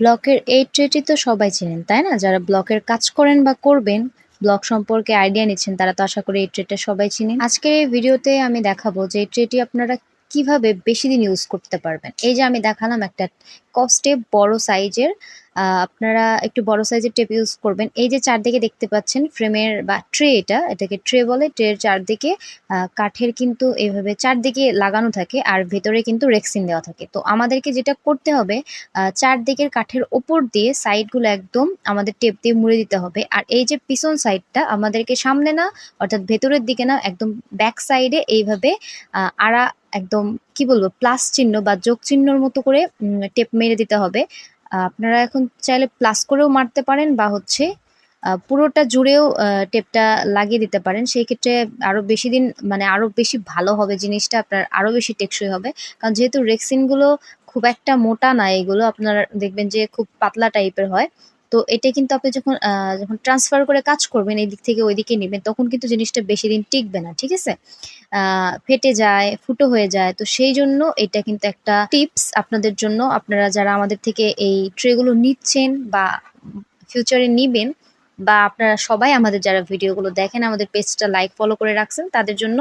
ব্লকের এই ট্রেটি তো সবাই চেনেন, তাই না? যারা ব্লকের কাজ করেন বা করবেন, ব্লক সম্পর্কে আইডিয়া নিচ্ছেন, তারা তো আশা করি এই ট্রেটা সবাই চিনেন। আজকের এই ভিডিওতে আমি দেখাবো যে এই ট্রেটি আপনারা কীভাবে বেশি দিন ইউজ করতে পারবেন। এই যে আমি দেখালাম একটা কস্টে বড় সাইজের আপনারা একটু বড় সাইজের টেপ ইউজ করবেন। এই যে চারদিকে দেখতে পাচ্ছেন ফ্রেমের বা ট্রে এটা, এটাকে ট্রে বলে। ট্রের চারদিকে কাঠের কিন্তু এইভাবে চারদিকে লাগানো থাকে আর ভেতরে কিন্তু রেক্সিন দেওয়া থাকে। তো আমাদেরকে যেটা করতে হবে চারদিকের কাঠের ওপর দিয়ে সাইডগুলো একদম আমাদের টেপ দিয়ে মুড়ে দিতে হবে। আর এই যে পিছন সাইডটা আমাদেরকে সামনে না, অর্থাৎ ভেতরের দিকে না, একদম ব্যাক সাইডে এইভাবে আড়া একদম, কি বলব প্লাস চিহ্ন বা যোগ চিহ্নর মতো করে টেপ মেরে দিতে হবে। আপনারা এখন চাইলে প্লাস করেও মারতে পারেন বা হচ্ছে পুরোটা জুড়েও টেপটা লাগিয়ে দিতে পারেন। সেই ক্ষেত্রে আরও বেশি দিন মানে আরও বেশি ভালো হবে জিনিসটা, আপনার আরও বেশি টেকসই হবে। কারণ যেহেতু রেক্সিনগুলো খুব একটা মোটা না, এগুলো আপনারা দেখবেন যে খুব পাতলা টাইপের হয়। তো এটা কিন্তু আপনি যখন যখন ট্রান্সফার করে কাজ করবেন এই দিক থেকে ওই দিকে নেবেন, তখন কিন্তু জিনিসটা বেশি দিন টিকবে না, ঠিক আছে? ফেটে যায়, ফুটো হয়ে যায়, তো সেই জন্য এটা কিন্তু একটা টিপস আপনাদের জন্য। আপনারা যারা আমাদের থেকে এই ট্রেগুলো নিচ্ছেন বা ফিউচারে নিবেন বা আপনারা সবাই আমাদের যারা ভিডিওগুলো দেখেন, আমাদের পেজটা লাইক ফলো করে রাখছেন, তাদের জন্য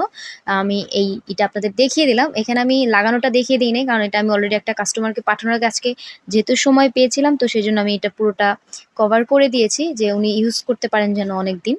আমি এই এটা আপনাদের দেখিয়ে দিলাম। এখানে আমি লাগানোটা দেখিয়ে দিই নাই, কারণ এটা আমি অলরেডি একটা কাস্টমারকে পাঠানোর কাছকে যেহেতু সময় পেয়েছিলাম, তো সেই জন্য আমি এটা পুরোটা কভার করে দিয়েছি যে উনি ইউজ করতে পারেন যেন অনেক দিন